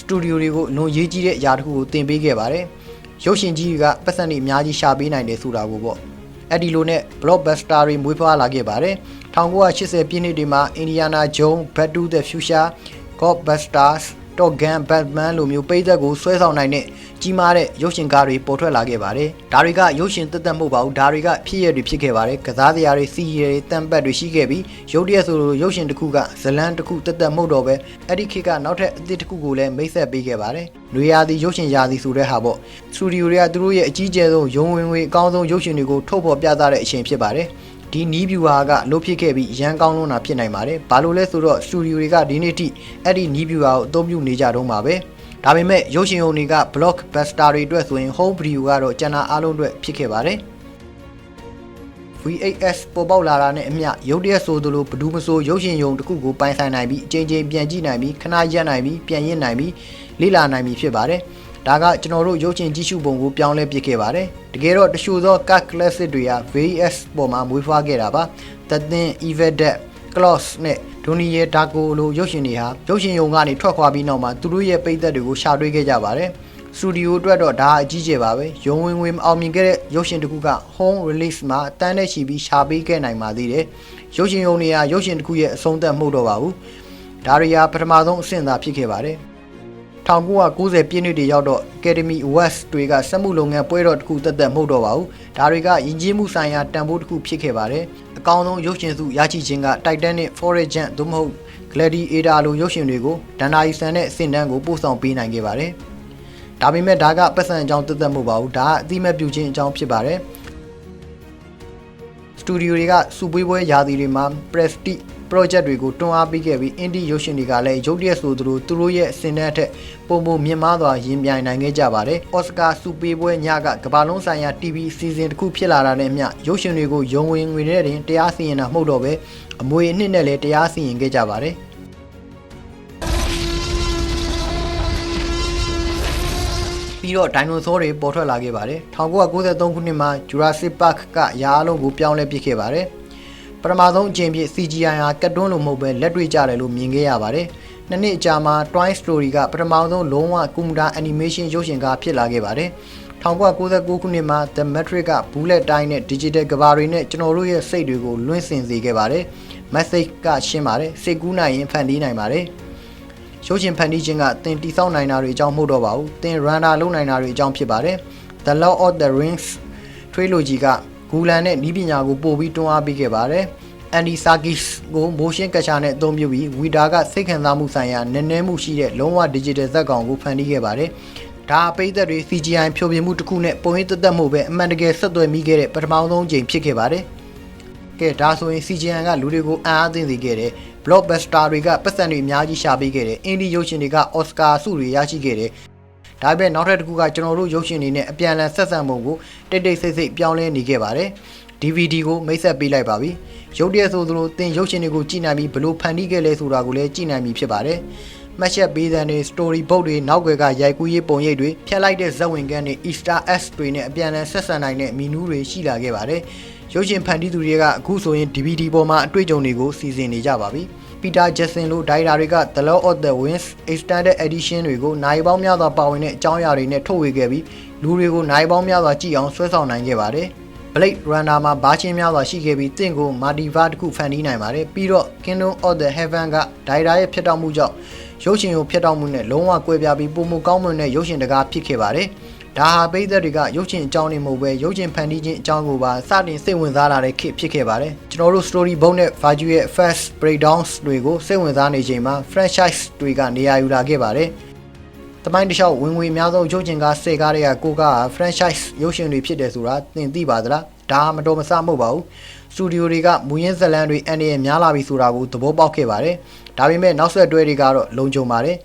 [SPEAKER 1] စတူဒီယိုတွေကိုအလွန်ရေးကြီးတဲ့အရာတစ်ခုကိုသင်ပေးခဲ့ပါတယ်။ရုပ်ရှင်ကြီးကပတ်စံတွေအများကြီးရှာပေးနိုင်တယ်ဆိုတာကိုပေါ့။အဲ့ဒီလိုနဲ့ blockbuster တွေမွေးဖွားလာခဲ့ပါတယ်1980ပြည့်နှစ်တွေမှာ Indiana Jones, Back to the Future, Ghostbusters, Top Gun, Batman လိုမျိုးပိတ်သက်ကိုဆွဲဆောင်နိုင်တဲ့ကြီးမားတဲ့ရုပ်ရှင်ကားတွေပေါ်ထွက်လာခဲ့ပါတယ်။ဒါတွေကရုပ်ရှင်သက်သက်မဟုတ်ပါဘူး။ဒါတွေကဖြစ်ရတွေဖြစ်ခဲ့ပါတယ်။ကစားစရာတွေစီးရီတွေတန်ပတ်တွေရှိခဲ့ပြီးရုပ်တရက်ဆိုလိုရုပ်ရှင်တစ်ခုကဇလန်းတစ်ခုသက်သက်မဟုတ်တော့ပဲအဲ့ဒီခေတ်ကနောက်ထပ်အသစ်တစ်ခုကိုလည်းမိတ်ဆက်ပေးခဲ့ပါတယ်။နွေရာသီရုပ်ရှင်ရာသီဆိုတဲ့ဟာပေါ့။စတူဒီယိုတွေကသူတို့ရဲ့အကြီးကျယ်ဆုံးရုံဝင်ငွေအကောင်းဆုံးရုပ်ရှင်တွေကိုထုတ်ဖော်ပြသတဲ့အချိန်ဖြစ်ပါတယ်။ ဒီနီးဗျူဟာကလို့ဖြစ်ခဲ့ပြီးရန်ကောင်းလုံးတာဖြစ်နိုင်ပါတယ်။ဘာလို့လဲဆိုတော့စတူဒီယိုတွေကဒီနေ့ထိအဲ့ဒီနီးဗျူဟာကိုအသုံးပြုနေကြတော့မှာပဲ။ဒါပေမဲ့ရုပ်ရှင်ုံတွေက blockbuster တွေအတွက်ဆိုရင် home video ကတော့ကျန်တာအားလုံးအတွက်ဖြစ်ခဲ့ပါတယ်။ VHS ပေါ်ပေါက်လာတာနဲ့အမျှရုပ်တရက်ဆိုသလိုဘဒူးမဆိုရုပ်ရှင်ယုံတစ်ခုကိုပိုင်ဆိုင်နိုင်ပြီးအချိန်ချင်းပြန်ကြည့်နိုင်ပြီးခဏရက်နိုင်ပြီးပြန်ရစ်နိုင်ပြီးလေ့လာနိုင်ပြီးဖြစ်ပါတယ်။ ဒါကကျွန်တော်တို့ရုပ်ရှင်ကြည့်ရှုပုံကိုပြောင်းလဲပစ်ခဲ့ပါတယ်။တကယ်တော့တချို့သော cut classic တွေက VHS ပေါ်မှာမွေးဖွားခဲ့တာပါ။သက်သင် Evil Dead, Close နဲ့ဒိုနီရဲ့ဒါကိုလိုရုပ်ရှင်တွေဟာရုပ်ရှင်ယုံကနေထွက်ခွာပြီးနောက်မှာသူတို့ရဲ့ပိတ်သက်တွေကိုရှာတွေ့ခဲ့ကြပါတယ်။စတူဒီယိုအတွက်တော့ဒါအကြီးကျယ်ပါပဲရုံဝင်ဝင်အောင်မြင်ခဲ့တဲ့ရုပ်ရှင်တစ်ခုက home release မှာအတန်းနဲ့ချီပြီးရှာပေးခဲ့နိုင်ပါသေးတယ်ရုပ်ရှင်ယုံတွေကရုပ်ရှင်တစ်ခုရဲ့အဆုံးသတ်မှုတော့ပါဘူးဒါရီယာပထမဆုံးအဆင့်သာဖြစ်ခဲ့ပါတယ် 1990ပြည့်နှစ်တွေရောက်တော့ Academy West တွေကစက်မှုလုပ်ငန်းပွဲတော်တစ်ခုတက်တက်မဟုတ်တော့ပါဘူးဒါတွေကယဉ်ကျေးမှုဆိုင်ရာတန်ဖိုးတစ်ခုဖြစ်ခဲ့ပါတယ်အကောင်းဆုံးရုပ်ရှင်စုရရှိခြင်းက Titanic, Forrest Gump သို့မဟုတ် Gladiator လိုရုပ်ရှင်တွေကိုဒန်နာယီဆန်နဲ့အဆင့်တန်းကိုပို့ဆောင်ပေးနိုင်ခဲ့ပါတယ်ဒါပေမဲ့ဒါကပတ်စံအကြောင်းတက်တက်မဟုတ်ပါဘူးဒါကအတိမတ်ပြုခြင်းအကြောင်းဖြစ်ပါတယ်စတူဒီယိုတွေကစူပွေးပွဲရာသီတွေမှာ Prestige project တွေကိုတွန်းအားပေးခဲ့ပြီး indie ရုပ်ရှင်တွေကလည်းရုပ်တရက်ဆိုသူတို့သူတို့ရဲ့အစင်တဲ့အထက်ပုံပုံမြင့်မားစွာရင်ပြိုင်နိုင်ခဲ့ကြပါတယ်။အော်စကာစုပေးပွဲညကကမ္ဘာလုံးဆိုင်ရာ TV အစီအစဉ်တစ်ခုဖြစ်လာတာနဲ့အမျှရုပ်ရှင်တွေကိုယုံဝင်ငွေနဲ့တင်တရားစီရင်တာမဟုတ်တော့ပဲအမွေအနှစ်နဲ့လည်းတရားစီရင်ခဲ့ကြပါတယ်။ပြီးတော့ဒိုင်နိုဆောတွေပေါ်ထွက်လာခဲ့ပါတယ်1993ခုနှစ်မှာ Jurassic Park ကရာအလုံးကိုပြောင်းလဲပစ်ခဲ့ပါတယ် ပထမဆုံးအကြိမ်ဖြစ် CGI ဟာကတ်တွန်းလိုမဟုတ်ပဲလက်တွေ့ကြတယ်လို့မြင်ခဲ့ရပါတယ်နှစ်နှစ်အကြာမှာ Toy Story ကပထမဆုံးလုံးဝကွန်ပျူတာ animation ရုပ်ရှင်ကားဖြစ်လာခဲ့ပါတယ်1999ခုနှစ်မှာ The Matrix က bullet time နဲ့ digital ကဘာတွေနဲ့ကျွန်တော်တို့ရဲ့စိတ်တွေကိုလွင့်စင်စေခဲ့ပါတယ် message ကရှင်းပါတယ်စိတ်ကူးနိုင်ရင်ဖန်တီးနိုင်ပါတယ်ရုပ်ရှင်ဖန်တီးခြင်းကသင်တိဆောက်နိုင်တာတွေအကြောင်းမဟုတ်တော့ပါဘူးသင် runner လုပ်နိုင်တာတွေအကြောင်းဖြစ်ပါတယ် The Lord of the Rings trilogy က ဂူလန်နဲ့နီးပညာကိုပို့ပြီးတွန်းအားပေးခဲ့ပါတယ် Andy Serkis ကို motion capture နဲ့အသုံးပြုပြီး Wida ကစိတ်ခံစားမှုဆိုင်ရာနည်းနည်းမှုရှိတဲ့လုံးဝ digital ဇာတ်ကောင်ကိုဖန်တီးခဲ့ပါတယ်ဒါအပိသက်တွေ CGI ဖြိုပြမှုတစ်ခုနဲ့ပုံရိပ်သက်သက်မှုပဲအမှန်တကယ်ဆက်သွယ်မိခဲ့တဲ့ပထမဆုံးအကြိမ်ဖြစ်ခဲ့ပါတယ်ကဲဒါဆိုရင် CGN ကလူတွေကိုအံ့အားသင့်စေခဲ့တယ် blockbuster တွေကပတ်စံတွေအများကြီးရှာပေးခဲ့တယ်အင်ဒီရုပ်ရှင်တွေက Oscar ဆုတွေရရှိခဲ့တယ် ဒါပေမဲ့နောက်ထပ်တစ်ခုကကျွန်တော်တို့ရုပ်ရှင်တွေနဲ့အပြန်အလှန်ဆက်ဆံပုံကိုတိတ်တိတ်ဆိတ်ဆိတ်ပြောင်းလဲနေခဲ့ပါတယ် DVD ကိုမိတ်ဆက်ပေးလိုက်ပါပြီရုပ်တရက်ဆိုသလိုသင်ရုပ်ရှင်တွေကိုကြည့်နိုင်ပြီးဘယ်လိုဖန်တီးခဲ့လဲဆိုတာကိုလည်းကြည့်နိုင်ပြီဖြစ်ပါတယ်မှတ်ချက်ပေးတဲ့နေ story book တွေနောက်ွယ်ကရိုက်ကူးရေးပုံရိပ်တွေဖြတ်လိုက်တဲ့ဇက်ဝင်ကန်းတွေ Easter eggs တွေနဲ့အပြန်အလှန်ဆက်ဆံနိုင်တဲ့မီနူးတွေရှိလာခဲ့ပါတယ်ရုပ်ရှင်ဖန်တီးသူတွေကအခုဆိုရင် DVD ပေါ်မှာအတွေ့အကြုံတွေကိုစီစဉ်နေကြပါပြီ ပီတာဂျက်ဆင်လိုဒိုင်တာတွေက The Lord of the Rings Extended Edition တွေကိုနိုင်ပေါင်းများစွာပါဝင်တဲ့အကြောင်းအရာတွေနဲ့ထုတ်ဝေခဲ့ပြီးလူတွေကိုနိုင်ပေါင်းများစွာကြည့်အောင်ဆွဲဆောင်နိုင်ခဲ့ပါတယ် Blade Runner မှာဘားချင်းများစွာရှိခဲ့ပြီးတင့်ကို Multiverse တစ်ခုဖန်တီးနိုင်ပါတယ်ပြီးတော့ Kingdom of the Heaven ကဒိုင်တာရဲ့ဖြစ်တော်မှုကြောင့်ရုပ်ရှင်ကိုဖြစ်တော်မှုနဲ့လုံးဝကွဲပြားပြီးပုံမှုကောင်းမွန်တဲ့ရုပ်ရှင်တကားဖြစ်ခဲ့ပါတယ် ဒါဟာပိသက်တွေကရုပ်ရှင်အကြောင်းနေမဟုတ်ပဲရုပ်ရှင်ဖန်တီးခြင်းအကြောင်းကိုပါစတင်စိတ်ဝင်စားလာတဲ့ခေတ်ဖြစ်ခဲ့ပါတယ်ကျွန်တော်တို့ story book နဲ့ Virgil ရဲ့ first breakdowns တွေကိုစိတ်ဝင်စားနေချိန်မှာ franchise တွေကနေရာယူလာခဲ့ပါတယ်တမိုင်းတစ်လျှောက်ဝင်ငွေအများဆုံးရုပ်ရှင်ကား၁၀ကားတွေကကိုကားဟာ franchise ရုပ်ရှင်တွေဖြစ်တယ်ဆိုတာသင်သိပါသလားဒါမတော်မဆမဟုတ်ပါဘူးစတူဒီယိုတွေကမူရင်းဇတ်လန်တွေအန်ဒီရဲ့များလာပြီဆိုတာကိုသဘောပေါက်ခဲ့ပါတယ်ဒါပေမဲ့နောက်ဆက်တွဲတွေကတော့လုံခြုံပါတယ်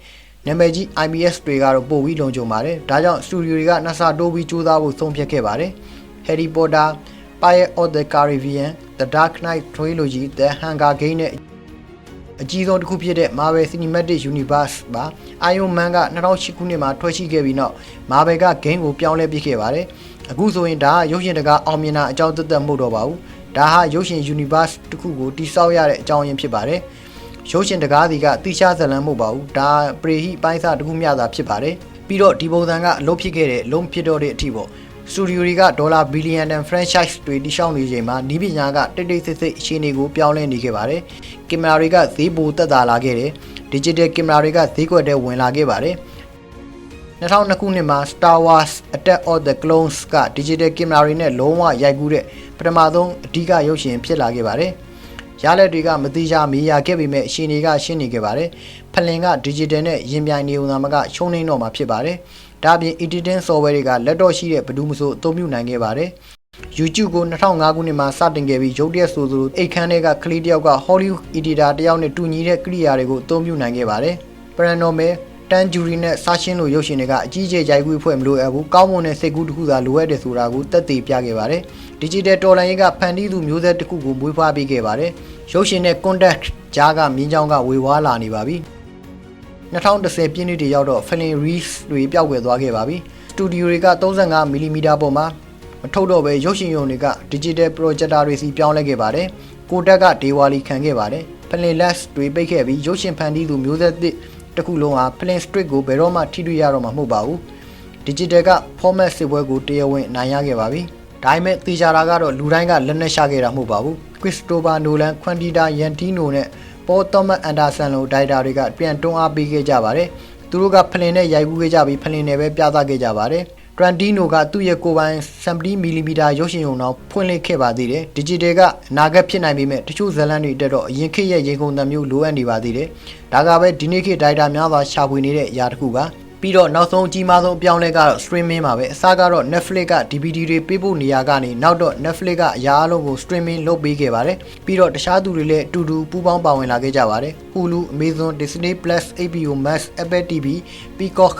[SPEAKER 1] နာမည်ကြီး IBS တွေကတော့ပို့ပြီးလုံခြုံပါတယ်ဒါကြောင့်စတူဒီယိုတွေကနှစ်ဆတိုးပြီးစူးစမ်းဖို့ဆုံးဖြတ်ခဲ့ပါတယ် Harry Potter Pirates of the Caribbean The Dark Knight Trilogy The Hunger Games နဲ့အကြီးဆုံးတစ်ခုဖြစ်တဲ့ Marvel Cinematic Universe ပါ Iron Man က2008ခုနှစ်မှာထွက်ရှိခဲ့ပြီးနောက် Marvel က game ကိုပြောင်းလဲပစ်ခဲ့ပါတယ်အခုဆိုရင်ဒါကရုပ်ရှင်တကားအောင်မြင်တာအကြောင်းသက်သက်မဟုတ်တော့ပါဘူးဒါဟာရုပ်ရှင် universe တစ်ခုကိုတိစောက်ရတဲ့အကြောင်းရင်းဖြစ်ပါတယ် ရုပ်ရှင်တကားစီကတိကျဇလန်မဟုတ်ပါဘူးဒါပရိဟိပိုင်းစားတစ်ခုမျှသာဖြစ်ပါတယ်ပြီးတော့ဒီပုံစံကအလုပ်ဖြစ်ခဲ့တဲ့လုံးဖြစ်တော့တဲ့အထိပေါ့စတူဒီယိုတွေကဒေါ်လာဘီလီယံတန် franchise တွေတိရှောက်နေချိန်မှာနီးပညာကတိတ်တိတ်ဆိတ်ဆိတ်အခြေအနေကိုပြောင်းလဲနေခဲ့ပါတယ်ကင်မရာတွေကဈေးပိုတက်တာလာခဲ့တယ် digital ကင်မရာတွေကဈေးကွက်ထဲဝင်လာခဲ့ပါတယ်2002ခုနှစ်မှာ Star Wars Attack of the Clones က digital camera တွေနဲ့လုံးဝရိုက်ကူးတဲ့ပထမဆုံးအဓိကရုပ်ရှင်ဖြစ်လာခဲ့ပါတယ်။ ရလက်တွေကမတိကျမေးရခဲ့ပေမဲ့အရှင်တွေကရှင်းနေခဲ့ပါတယ်။ဖလင်က digital နဲ့ရင်ပြိုင်နေုံသာမကရှုံးနေတော့မှာဖြစ်ပါတယ်။ဒါ့အပြင် editing software တွေကလက်တော့ရှိတဲ့ဘယ်သူမှမဆိုအသုံးပြုနိုင်ခဲ့ပါတယ်။ YouTube ကို2005ခုနှစ်မှာစတင်ခဲ့ပြီးရုပ်တရက်ဆိုသလိုအိတ်ခမ်းတွေကကလေးတယောက်က Hollywood editor တယောက်နဲ့တူညီတဲ့ကိရိယာတွေကိုအသုံးပြုနိုင်ခဲ့ပါတယ်။ Paranormal တန်ဂျူရီနဲ့စာရှင်းလိုရုပ်ရှင်တွေကအကြီးအကျယ်ရိုက်ကူးဖွဲ့မလို့အပ်ဘူးကောင်းမွန်တဲ့စိတ်ကူးတစ်ခုသာလိုအပ်တယ်ဆိုတာကိုတက်သေးပြခဲ့ပါတယ်ဒီဂျစ်တယ်တော်လိုင်းရေးကဖန်တီးသူမျိုးဆက်တစ်ခုကိုမွေးဖွားပေးခဲ့ပါတယ် ရုပ်ရှင်နဲ့ contact ကြားကမြင်းချောင်းကဝေဝါးလာနေပါပြီ2010ပြည့်နှစ်တည်းရောက်တော့ Flynn Reese တွေပျောက်ကွယ်သွားခဲ့ပါပြီစတူဒီယိုတွေက35 mm ပေါ်မှာမထုတ်တော့ပဲရုပ်ရှင်ရုံတွေက digital projector တွေစီပြောင်းလဲခဲ့ပါတယ်ကိုတက်ကဒေဝါလီခံခဲ့ပါတယ်ဖလင်လက်တွေပိတ်ခဲ့ပြီးရုပ်ရှင်ဖန်တီးသူမျိုးဆက်သစ်တစ်ခုလုံးဟာ Plane Street ကိုဘယ်တော့မှထိတွေ့ရတော့မှာမဟုတ်ပါဘူး။ Digital က format စစ်ပွဲကိုတရားဝင်နိုင်ရခဲ့ပါပြီ။ ဒါပေမဲ့သေချာတာကတော့လူတိုင်းကလက်နက်ရှာခဲ့တာမဟုတ်ပါဘူး။ Christopher Nolan, Quentin Tarantino နဲ့ Paul Thomas Anderson လိုဒိုင်တာတွေကပြန်တွန်းအားပေးခဲ့ကြပါတယ်။သူတို့ကဖလင်နဲ့ရိုက်ကူးခဲ့ကြပြီးဖလင်နဲ့ပဲပြသခဲ့ကြပါတယ်။ Tarantino ကသူ့ရဲ့ကိုယ်ပိုင် 70mm ရုပ်ရှင်ရုံတော့ဖွင့်လှစ်ခဲ့ပါသေးတယ်။ Digital ကအနာဂတ်ဖြစ်နိုင်ပေမဲ့တချို့ဇာတ်လမ်းတွေတက်တော့အရင်ခေတ်ရဲ့ရေကုန်သံမျိုးလိုအပ်နေပါသေးတယ်။ဒါကပဲဒီနေ့ခေတ်ဒိုင်တာများစွာရှာဖွေနေတဲ့အရာတစ်ခုပါ။ ပြီးတော့နောက်ဆုံးအကြီးမားဆုံးအပြောင်းလဲကတော့ streaming ပါပဲအစကတော့ Netflix က DVD တွေပေးဖို့နေရာကနေနောက်တော့ Netflix ကအရာအလုံးကို streaming လုပ်ပေးခဲ့ပါတယ်ပြီးတော့တခြားသူတွေလည်းအတူတူပူးပေါင်းပါဝင်လာခဲ့ကြပါတယ် Hulu Amazon Disney Plus HBO Max Apple TV Peacock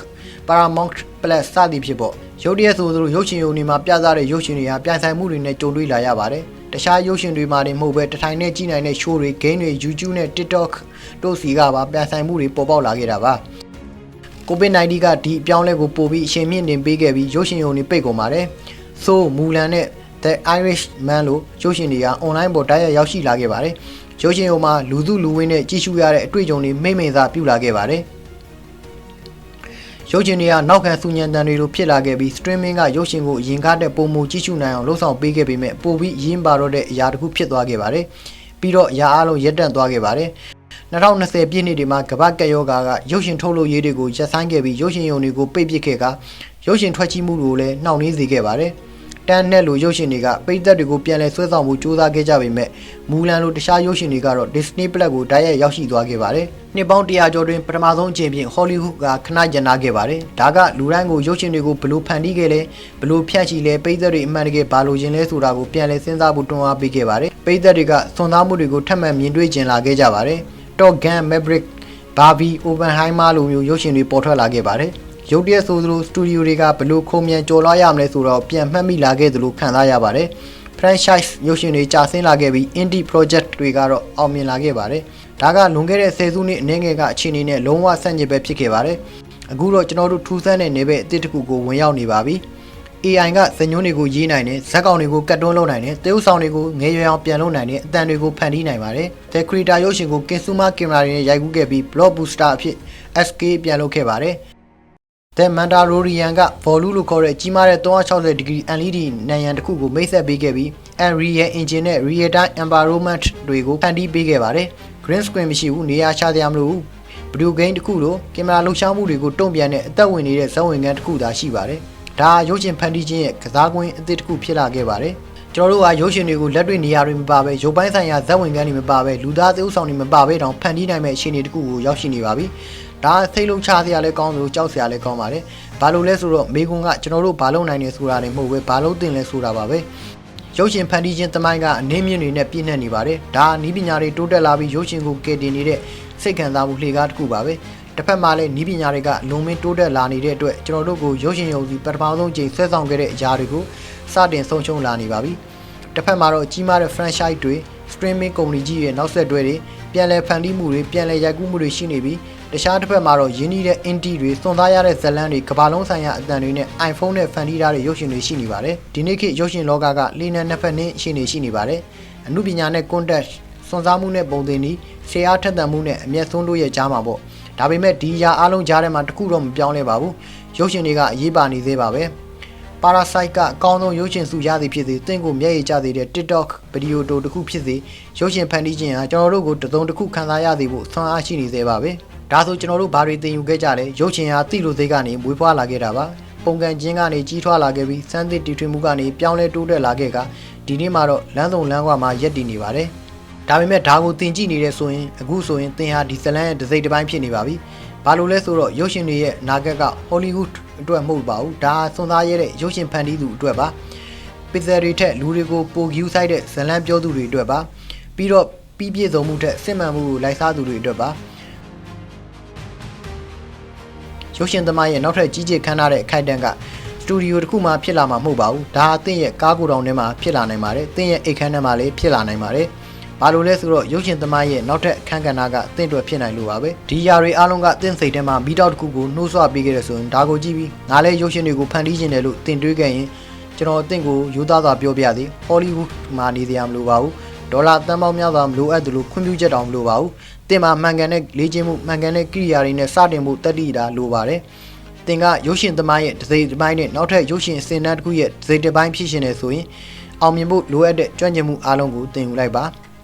[SPEAKER 1] Paramount Plus စသည်ဖြစ်ပေါ့ရုပ်တရက်ဆိုသလိုရုပ်ရှင်ရုံတွေမှာပြသတဲ့ရုပ်ရှင်တွေဟာပြိုင်ဆိုင်မှုတွေနဲ့ကြုံတွေ့လာရပါတယ်တခြားရုပ်ရှင်တွေမှာနေမဟုတ်ပဲတထိုင်နဲ့ကြည့်နိုင်တဲ့ show တွေ game တွေ YouTube နဲ့ TikTok တို့စီကပါပြိုင်ဆိုင်မှုတွေပေါ်ပေါက်လာခဲ့တာပါ COVID-19 ကဒီအပြောင်းလဲကိုပို့ပြီးအချိန်မြင့်တင်ပေးခဲ့ပြီးရုပ်ရှင်ရုံတွေပိတ်ကုန်ပါတယ်။ So Mulan နဲ့ The Irishman လို့ရုပ်ရှင်တွေက online ပေါ်တိုက်ရိုက်ရောက်ရှိလာခဲ့ပါတယ်။ရုပ်ရှင်ရုံမှာလူစုလူဝင်းနဲ့ကြည့်ရှုရတဲ့အတွေ့အကြုံတွေမိမ့်မိန်စွာပြုလာခဲ့ပါတယ်။ရုပ်ရှင်တွေကနောက်ခံစူညံတန်တွေလိုဖြစ်လာခဲ့ပြီး streaming ကရုပ်ရှင်ကိုအရင်ကတည်းကပုံမူကြည့်ရှုနိုင်အောင်လှုံ့ဆော်ပေးခဲ့ပေမဲ့ပိုပြီးရင်းပါတော့တဲ့အရာတစ်ခုဖြစ်သွားခဲ့ပါတယ်။ပြီးတော့အရာအလုံးရပ်တန့်သွားခဲ့ပါတယ်။ 2020ပြည့်နှစ်ဒီမှာကမ္ဘာကပ်ရောဂါကရုပ်ရှင်ထုတ်လုပ်ရေးတွေကိုရပ်ဆိုင်းခဲ့ပြီးရုပ်ရှင်ရုံတွေကိုပိတ်ပစ်ခဲ့ကရုပ်ရှင်ထွက်ချီးမှုတွေကိုလည်းနှောင့်နှေးစေခဲ့ပါတယ်။တန်နဲ့လိုရုပ်ရှင်တွေကပိတ်သက်တွေကိုပြန်လည်ဆွဲဆောင်မှုစူးစမ်းခဲ့ကြပေမဲ့မူလန်လိုတခြားရုပ်ရှင်တွေကတော့ Disney Plus ကိုတိုက်ရိုက်ရောက်ရှိသွားခဲ့ပါတယ်။နှစ်ပေါင်း100ကျော်တွင်ပထမဆုံးအကြိမ်ဖြင့် Hollywood ကခဏကျန်နာခဲ့ပါတယ်။ဒါကလူတိုင်းကိုရုပ်ရှင်တွေကိုဘယ်လိုဖန်တီးခဲ့လဲဘယ်လိုဖြန့်ချီလဲပိတ်သက်တွေအမှန်တကယ်ဘာလို့ခြင်းလဲဆိုတာကိုပြန်လည်စဉ်းစားဖို့တွန်းအားပေးခဲ့ပါတယ်။ပိတ်သက်တွေကစွန့်စားမှုတွေကိုထပ်မံမြင်တွေ့ကျင်လာခဲ့ကြပါတယ်။ Top Gun Maverick Barbie Oppenheimer လိုမျိုးရုပ်ရှင်တွေပေါ်ထွက်လာခဲ့ပါတယ်။ရုပ်တရက်ဆိုသလိုစတူဒီယိုတွေကဘလို့ခုံမြန်ကြော်လွှားရမလဲဆိုတော့ပြန်မှတ်မိလာခဲ့သလိုခံစားရပါတယ်။ franchise ရုပ်ရှင်တွေကြာဆင်းလာခဲ့ပြီး indie project တွေကတော့အောင်မြင်လာခဲ့ပါတယ်။ဒါကလွန်ခဲ့တဲ့ဆယ်စုနှစ်အနည်းငယ်ကအခြေအနေနဲ့လုံးဝဆန့်ကျင်ဘက်ဖြစ်ခဲ့ပါတယ်။အခုတော့ကျွန်တော်တို့ထူးဆန်းတဲ့နေဘက်အသစ်တစ်ခုကိုဝင်ရောက်နေပါပြီ။ AI ကဇညွန်းတွေကိုရေးနိုင်တယ်ဇက်ကောင်တွေကိုကတ်တွန်းလုပ်နိုင်တယ်တရုပ်ဆောင်တွေကိုငယ်ရွယ်အောင်ပြန်လုပ်နိုင်တယ်အတန်တွေကိုဖန်တီးနိုင်ပါတယ် The Creator ရုပ်ရှင်ကို consumer camera တွေနဲ့ရိုက်ကူးခဲ့ပြီး blockbuster အဖြစ် SK ပြန်လုပ်ခဲ့ပါတယ် The Mandalorian က Volu လို့ခေါ်တဲ့ကြီးမားတဲ့360 degree LED နံရံတစ်ခုကိုမိတ်ဆက်ပေးခဲ့ပြီး Unreal Engine နဲ့ Real Time Environment တွေကိုဖန်တီးပေးခဲ့ပါတယ် Green screen မရှိဘူးနေရာချစရာမလိုဘူး video game တစ်ခုလိုကင်မရာလှုပ်ရှားမှုတွေကိုတုံ့ပြန်တဲ့အသက်ဝင်နေတဲ့ဇာတ်ဝင်ခန်းတစ်ခုသာရှိပါတယ် ဒါရုပ်ရှင်ဖန်တီးခြင်းရဲ့ကစားကွင်းအသစ်တစ်ခုဖြစ်လာခဲ့ပါတယ်ကျွန်တော်တို့ကရုပ်ရှင်တွေကိုလက်တွေ့နေရာတွေမပါဘဲရုပ်ပိုင်းဆိုင်ရာဇက်ဝင်ကန်းတွေမပါဘဲလူသားသရုပ်ဆောင်တွေမပါဘဲတောင်ဖန်တီးနိုင်မဲ့အခြေအနေတစ်ခုကိုရောက်ရှိနေပါပြီ။ဒါစိတ်လုံးချစရာလည်းကောင်းသလိုကြောက်စရာလည်းကောင်းပါတယ်။ဘာလို့လဲဆိုတော့မေကွန်ကကျွန်တော်တို့ဘာလုပ်နိုင်နေဆိုတာတွေမဟုတ်ပဲဘာလို့တင်လဲဆိုတာပါပဲ။ရုပ်ရှင်ဖန်တီးခြင်းတမိုင်းကအနည်းမြင့်တွေနဲ့ပြည့်နှက်နေပါတယ်။ဒါနီးပညာတွေတိုးတက်လာပြီးရုပ်ရှင်ကိုကယ်တင်နေတဲ့စိတ်ခံစားမှုလှေကားတစ်ခုပါပဲ။ တစ်ဖက်မှာလည်းနီးပညာတွေကလုံမင်းတိုးတက်လာနေတဲ့အတွက်ကျွန်တော်တို့ကိုရုပ်ရှင်ရုံစီပထမဆုံးချိန်ဆွဲဆောင်ခဲ့တဲ့အရာတွေကိုစတင်ဆုံးရှုံးလာနေပါပြီ။တစ်ဖက်မှာတော့ကြီးမားတဲ့ franchise တွေ streaming ကုမ္ပဏီကြီးရဲ့နောက်ဆက်တွဲတွေပြန်လည်ဖန်တီးမှုတွေပြန်လည်ရိုက်ကူးမှုတွေရှိနေပြီးတခြားတစ်ဖက်မှာတော့ရင်းနှီးတဲ့ indie တွေစွန့်စားရတဲ့ဇာတ်လမ်းတွေကမ္ဘာလုံးဆိုင်ရာအတန်တွေနဲ့ iPhone နဲ့ဖန်တီးထားတဲ့ရုပ်ရှင်တွေရှိနေပါတယ်ဒီနေ့ခေတ်ရုပ်ရှင်လောကကလေနံနှစ်ဖက်နှင်းရှိနေရှိနေပါတယ်အမှုပညာနဲ့ content စွန့်စားမှုနဲ့ပုံသင်နည်းဆရာထက်သန်မှုနဲ့အမျက်ဆုံးတို့ရဲ့ကြားမှာပေါ့ ဒါပေမဲ့ဒီຢာအားလုံးကြားထဲမှာတခုတော့မပြောင်းလဲပါဘူးရုပ်ရှင်တွေကအရေးပါနေသေးပါပဲ Parasite ကအကောင်းဆုံးရုပ်ရှင်စုရသည်ဖြစ်စေတင့်ကိုမျက်ရည်ကျစေတဲ့ TikTok ဗီဒီယိုတိုတစ်ခုဖြစ်စေရုပ်ရှင်ဖန်တီးခြင်းဟာကျွန်တော်တို့ကိုတစုံတစ်ခုခံစားရစေဖို့ဆွမ်းအားရှိနေသေးပါပဲဒါဆိုကျွန်တော်တို့ဘာတွေသင်ယူခဲ့ကြလဲရုပ်ရှင်ဟာတိလိုသေးကနေမွေးဖွားလာခဲ့တာပါပုံကံချင်းကနေကြီးထွားလာခဲ့ပြီးစမ်းသစ်တီထွင်မှုကနေပြောင်းလဲတိုးတက်လာခဲ့ကဒီနေ့မှာတော့လမ်းစုံလမ်းကွာမှာရက်တည်နေပါတယ် ဒါပေမဲ့ဒါကိုသင်ကြည့်နေတဲ့ဆိုရင်အခုဆိုရင်သင်ဟာဒီဇလန်ရဲ့တစ်စိတ်တစ်ပိုင်းဖြစ်နေပါပြီဘာလို့လဲဆိုတော့ရုပ်ရှင်တွေရဲ့အနာဂတ်ကဟောလိဝုဒ်အတွက်မဟုတ်ပါဘူးဒါစွန်သားရဲတဲ့ရုပ်ရှင်ဖန်တီးသူအတွက်ပါပစ်ဇယ်တွေထက်လူတွေကိုပိုကျူးဆိုင်တဲ့ဇလန်ပြောသူတွေအတွက်ပါပြီးတော့ပြီးပြည့်စုံမှုထက်စစ်မှန်မှုကိုလိုက်စားသူတွေအတွက်ပါရုပ်ရှင်သမားရဲ့နောက်ထပ်ကြီးကျယ်ခမ်းနားတဲ့အခိုက်အတန့်ကစတူဒီယိုတစ်ခုမှဖြစ်လာမှာမဟုတ်ပါဘူးဒါအသင့်ရဲ့ကားကိုယ်တောင်ထဲမှာဖြစ်လာနိုင်ပါတယ်အသင့်ရဲ့အိတ်ခမ်းထဲမှာလည်းဖြစ်လာနိုင်ပါတယ် ဘာလို့လဲဆိုတော့ရုပ်ရှင်သမားရဲ့နောက်ထပ်အခန်းကဏ္ဍကတင့်တွယ်ဖြစ်နိုင်လို့ပါပဲဒီຢာတွေအားလုံးကတင့်စိတ်ထဲမှာမီတောက်တစ်ခုကိုနှိုးဆွပေးခဲ့ရဆိုရင်ဒါကိုကြည့်ပြီးငါလည်းရုပ်ရှင်တွေကိုဖန်တီးခြင်းတယ်လို့တင်တွေးခဲ့ရင်ကျွန်တော်အသင့်ကိုယူသားစွာပြောပြသည်ဟောလိဝုဒ်မှာနေစရာမလိုပါဘူးဒေါ်လာတန်ပေါင်းများစွာမလိုအပ်သလိုခွင့်ပြုချက်တောင်မလိုပါဘူးတင်မှာမှန်ကန်တဲ့လေ့ကျင့်မှုမှန်ကန်တဲ့ကိရိယာတွေနဲ့စတင်မှုတက်တည်တာလိုပါတယ်တင်ကရုပ်ရှင်သမားရဲ့တစ်စိတ်တစ်ပိုင်းနဲ့နောက်ထပ်ရုပ်ရှင်အစင်တန်းတစ်ခုရဲ့တစ်စိတ်တစ်ပိုင်းဖြစ်ရှင်နေဆိုရင်အောင်မြင်ဖို့လိုအပ်တဲ့ကြွန့်ကျင်မှုအားလုံးကိုသင်ယူလိုက်ပါ